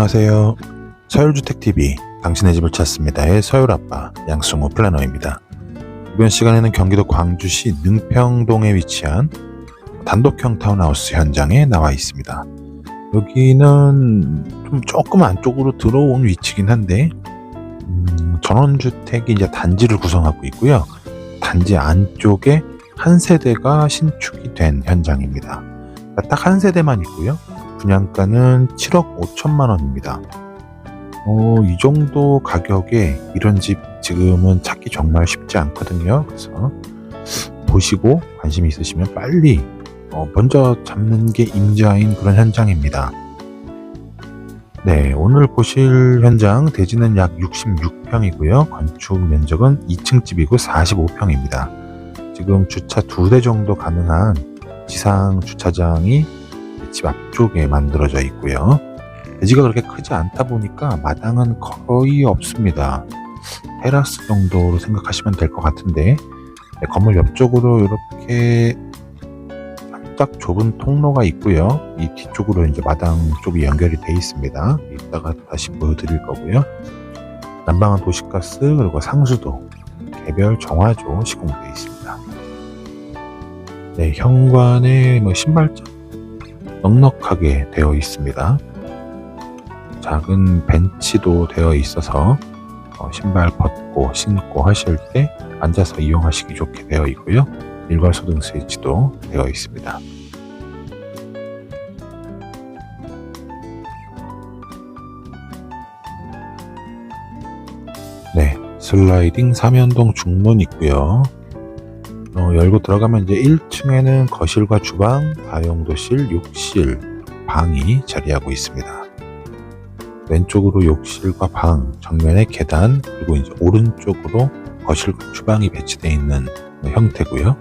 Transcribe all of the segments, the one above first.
안녕하세요. 서울주택TV 당신의 집을 찾습니다의 서울아빠 양승우 플래너입니다. 이번 시간에는 경기도 광주시 능평동에 위치한 단독형 타운하우스 현장에 나와 있습니다. 여기는 좀 조금 안쪽으로 들어온 위치긴 한데 음, 전원주택이 이제 단지를 구성하고 있고요. 단지 안쪽에 한 세대가 신축이 된 현장입니다. 딱 한 세대만 있고요. 분양가는 7억 5천만 원입니다. 어, 이 정도 가격에 이런 집 지금은 찾기 정말 쉽지 않거든요. 그래서 보시고 관심 있으시면 빨리 어, 먼저 잡는 게 임자인 그런 현장입니다. 네, 오늘 보실 현장 대지는 약 66평이고요. 건축 면적은 2층 집이고 45평입니다. 지금 주차 두 대 정도 가능한 지상 주차장이 집 앞쪽에 만들어져 있고요. 대지가 그렇게 크지 않다 보니까 마당은 거의 없습니다. 테라스 정도로 생각하시면 될 것 같은데 네, 건물 옆쪽으로 이렇게 살짝 좁은 통로가 있고요. 이 뒤쪽으로 이제 마당 쪽이 연결이 돼 있습니다. 이따가 다시 보여드릴 거고요. 난방은 도시가스 그리고 상수도 개별 정화조 시공되어 있습니다. 네, 현관에 뭐 신발장 넉넉하게 되어 있습니다. 작은 벤치도 되어 있어서 어, 신발 벗고 신고 하실 때 앉아서 이용하시기 좋게 되어 있고요. 일괄 소등 스위치도 되어 있습니다. 네, 슬라이딩 삼연동 중문 있고요. 어, 열고 들어가면 이제 1층에는 거실과 주방, 다용도실, 욕실, 방이 자리하고 있습니다. 왼쪽으로 욕실과 방, 정면에 계단, 그리고 이제 오른쪽으로 거실과 주방이 배치되어 있는 형태고요.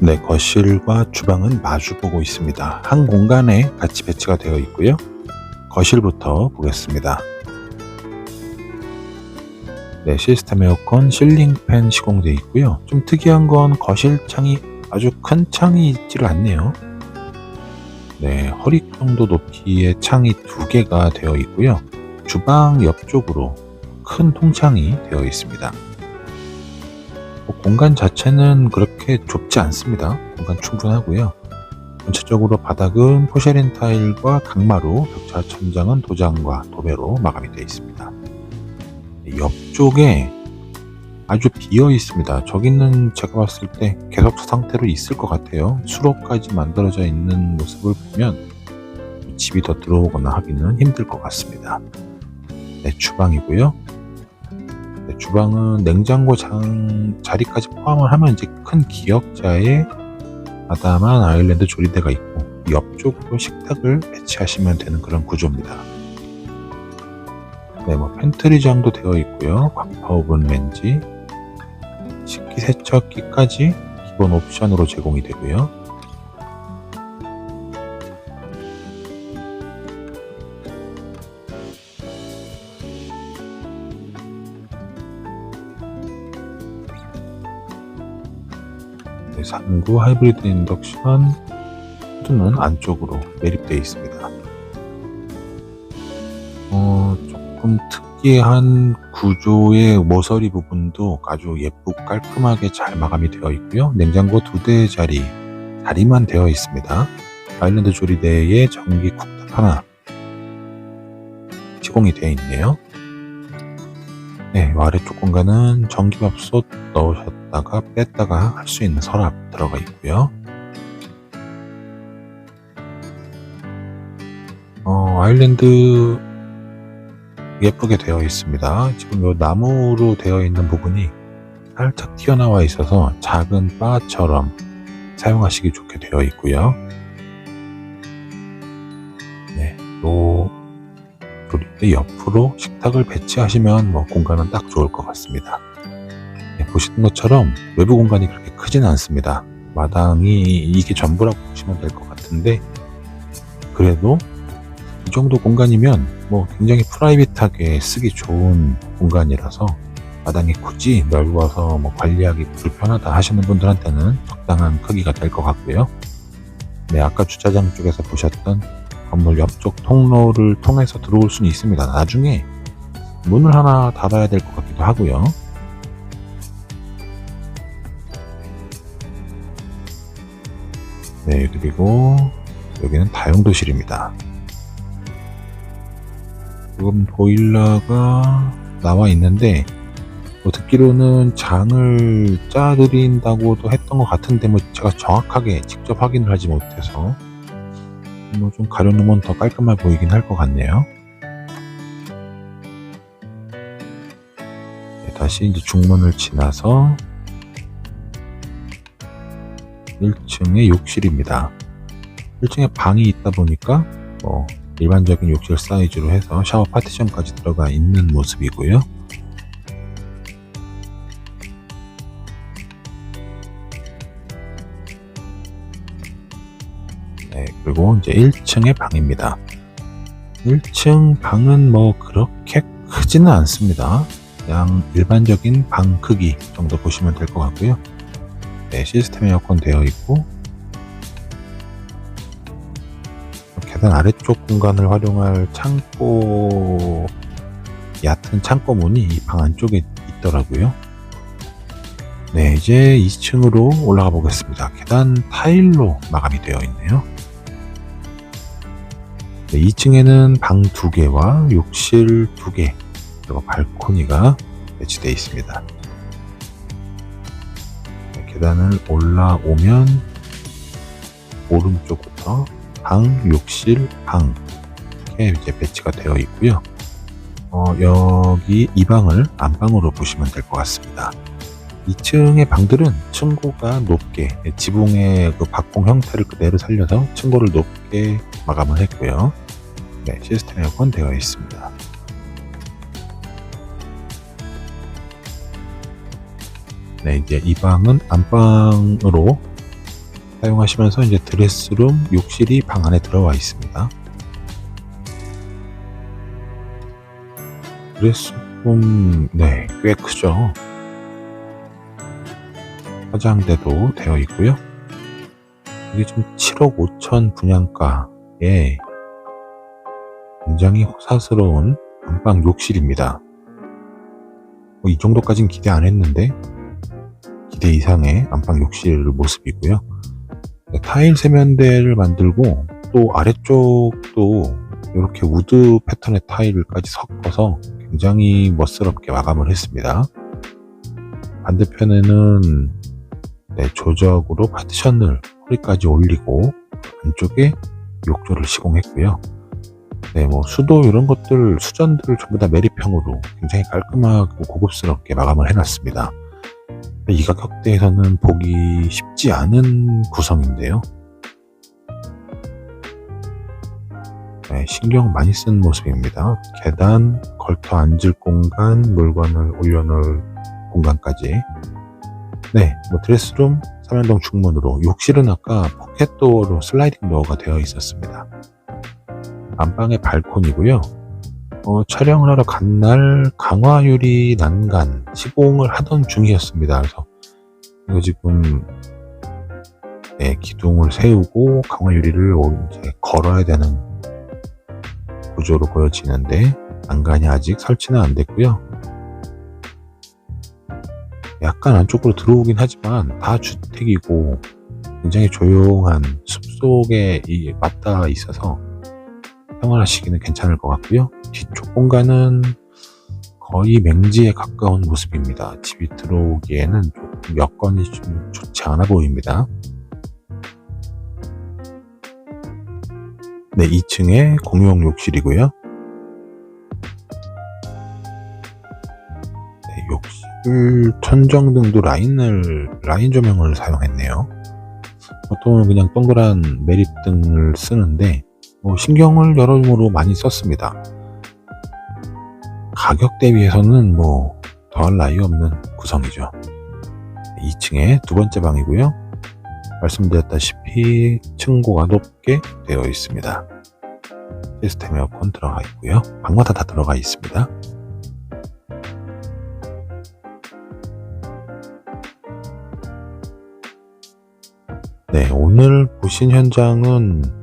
네, 거실과 주방은 마주보고 있습니다. 한 공간에 같이 배치가 되어 있고요. 거실부터 보겠습니다. 네, 시스템 에어컨 실링팬 시공되어 있고요. 좀 특이한 건 거실 창이 아주 큰 창이 있지를 않네요. 네, 허리 정도 높이의 창이 두 개가 되어 있고요. 주방 옆쪽으로 큰 통창이 되어 있습니다. 뭐 공간 자체는 그렇게 좁지 않습니다. 공간 충분하고요. 전체적으로 바닥은 포쉐린 타일과 강마루, 벽차 천장은 도장과 도배로 마감이 되어 있습니다. 옆쪽에 아주 비어 있습니다. 저기는 제가 봤을 때 계속 그 상태로 있을 것 같아요. 수로까지 만들어져 있는 모습을 보면 집이 더 들어오거나 하기는 힘들 것 같습니다. 네, 주방이고요. 네, 주방은 냉장고 장 자리까지 포함을 하면 이제 큰 기역자에 아담한 아일랜드 조리대가 있고 옆쪽으로 식탁을 배치하시면 되는 그런 구조입니다. 네, 뭐 팬트리장도 되어 있고요. 광파 오븐 렌지, 식기세척기까지 기본 옵션으로 제공이 되고요. 네, 3구 하이브리드 인덕션 후드는 안쪽으로 매립되어 있습니다. 조금 특이한 구조의 모서리 부분도 아주 예쁘고 깔끔하게 잘 마감이 되어 있고요. 냉장고 두 대 자리, 다리만 되어 있습니다. 아일랜드 조리대에 전기 쿡탑 하나 시공이 되어 있네요. 네, 아래쪽 공간은 전기밥솥 넣으셨다가 뺐다가 할 수 있는 서랍 들어가 있고요. 어, 아일랜드 예쁘게 되어 있습니다. 지금 요 나무로 되어 있는 부분이 살짝 튀어나와 있어서 작은 바처럼 사용하시기 좋게 되어 있고요. 네, 요 조리대 옆으로 식탁을 배치하시면 뭐 공간은 딱 좋을 것 같습니다. 네, 보시는 것처럼 외부 공간이 그렇게 크지는 않습니다. 마당이 이게 전부라고 보시면 될 것 같은데 그래도 이 정도 공간이면 뭐 굉장히 프라이빗하게 쓰기 좋은 공간이라서 마당이 굳이 넓어서 뭐 관리하기 불편하다 하시는 분들한테는 적당한 크기가 될 것 같고요. 네, 아까 주차장 쪽에서 보셨던 건물 옆쪽 통로를 통해서 들어올 수는 있습니다. 나중에 문을 하나 닫아야 될 것 같기도 하고요. 네, 그리고 여기는 다용도실입니다. 지금 보일러가 나와 있는데 뭐 듣기로는 장을 짜드린다고도 했던 것 같은데 뭐 제가 정확하게 직접 확인을 하지 못해서 뭐 좀 가려놓으면 더 깔끔해 보이긴 할 것 같네요. 네, 다시 이제 중문을 지나서 1층의 욕실입니다. 1층에 방이 있다 보니까 뭐 일반적인 욕실 사이즈로 해서 샤워 파티션까지 들어가 있는 모습이고요. 네, 그리고 이제 1층의 방입니다. 1층 방은 뭐 그렇게 크지는 않습니다. 그냥 일반적인 방 크기 정도 보시면 될 것 같고요. 네, 시스템 에어컨 되어 있고 계단 아래쪽 공간을 활용할 창고 얕은 창고 문이 이 방 안쪽에 있더라고요. 네, 이제 2층으로 올라가 보겠습니다. 계단 타일로 마감이 되어 있네요. 네, 2층에는 방 2개와 욕실 2개, 그리고 발코니가 배치되어 있습니다. 네, 계단을 올라오면 오른쪽부터 방, 욕실, 방 이렇게 이제 배치가 되어 있고요. 어, 여기 이 방을 안방으로 보시면 될 것 같습니다. 2층의 방들은 층고가 높게 지붕의 그 박공 형태를 그대로 살려서 층고를 높게 마감을 했고요. 네, 시스템 에어컨 되어 있습니다. 네, 이제 이 방은 안방으로 사용하시면서 이제 드레스룸, 욕실이 방 안에 들어와 있습니다. 드레스룸, 네, 꽤 크죠. 화장대도 되어 있고요. 이게 지금 7억 5천 분양가에 굉장히 호사스러운 안방 욕실입니다. 뭐 이 정도까지는 기대 안 했는데 기대 이상의 안방 욕실 모습이고요. 타일 세면대를 만들고 또 아래쪽도 이렇게 우드 패턴의 타일까지 섞어서 굉장히 멋스럽게 마감을 했습니다. 반대편에는 네, 조적으로 파티션을 허리까지 올리고 안쪽에 욕조를 시공했고요. 네, 뭐 수도 이런 것들 수전들을 전부 다 메리평으로 굉장히 깔끔하고 고급스럽게 마감을 해놨습니다. 이 가격대에서는 보기 쉽지 않은 구성인데요. 네, 신경 많이 쓴 모습입니다. 계단, 걸터 앉을 공간, 물건을 올려놓을 공간까지. 네, 뭐 드레스룸, 삼연동 중문으로, 욕실은 아까 포켓도어로 슬라이딩 도어가 되어 있었습니다. 안방의 발코니고요. 어, 촬영을 하러 간 날 강화유리 난간 시공을 하던 중이었습니다. 그래서 이거 지금 네, 기둥을 세우고 강화유리를 이제 걸어야 되는 구조로 보여지는데 난간이 아직 설치는 안 됐고요. 약간 안쪽으로 들어오긴 하지만 다 주택이고 굉장히 조용한 숲속에 맞닿아 있어서 생활하시기는 괜찮을 것 같고요. 뒤쪽 공간은 거의 맹지에 가까운 모습입니다. 집이 들어오기에는 조금 여건이 좀 좋지 않아 보입니다. 네, 2층에 공용 욕실이고요. 네, 욕실 천정등도 라인을 라인 조명을 사용했네요. 보통은 그냥 동그란 메리등을 쓰는데 뭐 신경을 여러모로 많이 썼습니다. 가격 대비해서는 뭐 더할 나위 없는 구성이죠. 2층에 두 번째 방이고요. 말씀드렸다시피 층고가 높게 되어 있습니다. 시스템 에어컨 들어가 있고요. 방마다 다 들어가 있습니다. 네, 오늘 보신 현장은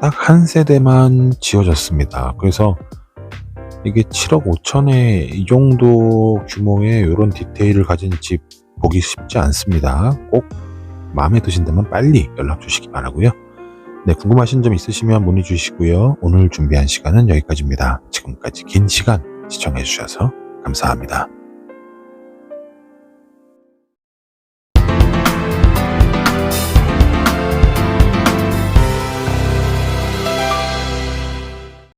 딱 한 세대만 지어졌습니다. 그래서 이게 7억 5천에 이 정도 규모의 이런 디테일을 가진 집 보기 쉽지 않습니다. 꼭 마음에 드신다면 빨리 연락 주시기 바라고요. 네, 궁금하신 점 있으시면 문의 주시고요. 오늘 준비한 시간은 여기까지입니다. 지금까지 긴 시간 시청해 주셔서 감사합니다.